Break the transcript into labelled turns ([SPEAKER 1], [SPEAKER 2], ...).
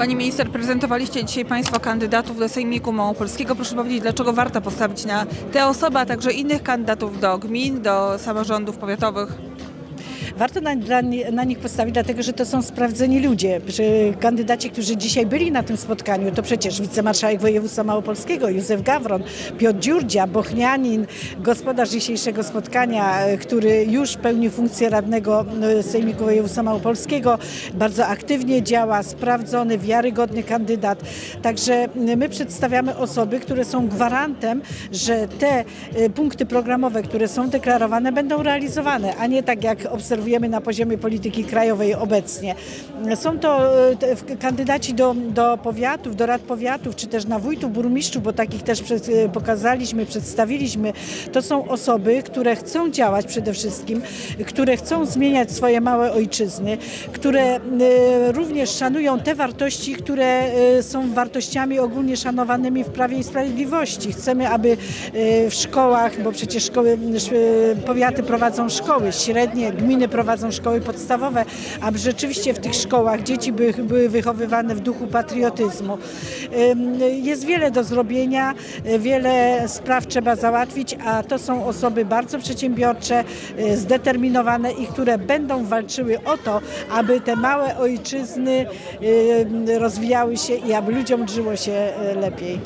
[SPEAKER 1] Pani minister, prezentowaliście dzisiaj Państwo kandydatów do Sejmiku Małopolskiego. Proszę powiedzieć, dlaczego warto postawić na te osoby, a także innych kandydatów do gmin, do samorządów powiatowych?
[SPEAKER 2] Warto na, na nich postawić, dlatego że to są sprawdzeni ludzie. Że Kandydaci, którzy dzisiaj byli na tym spotkaniu, to przecież wicemarszałek województwa małopolskiego Józef Gawron, Piotr Dziurdzia, Bochnianin, gospodarz dzisiejszego spotkania, e, który już pełni funkcję radnego e, Sejmiku Województwa Małopolskiego, bardzo aktywnie działa, sprawdzony, wiarygodny kandydat. Także e, my przedstawiamy osoby, które są gwarantem, że te punkty programowe, które są deklarowane, będą realizowane, a nie tak jak obserwujemy na poziomie polityki krajowej obecnie. Są to e, kandydaci do, do powiatów, do rad powiatów, czy też na wójtów, burmistrzów, bo takich też e, pokazaliśmy, przedstawiliśmy. To są osoby, które chcą działać przede wszystkim, które chcą zmieniać swoje małe ojczyzny, które e, również szanują te wartości, które są wartościami ogólnie szanowanymi w Prawie i Sprawiedliwości. Chcemy, aby w szkołach, bo przecież szkoły, sz- powiaty prowadzą szkoły średnie, gminy prowadzą szkoły podstawowe, aby rzeczywiście w tych szkołach dzieci by, były wychowywane w duchu patriotyzmu. Jest wiele do zrobienia, wiele spraw trzeba załatwić, a to są osoby bardzo przedsiębiorcze, y, zdeterminowane i które będą walczyły o to, aby te małe ojczyzny rozwijały się i aby ludziom żyło się y, lepiej.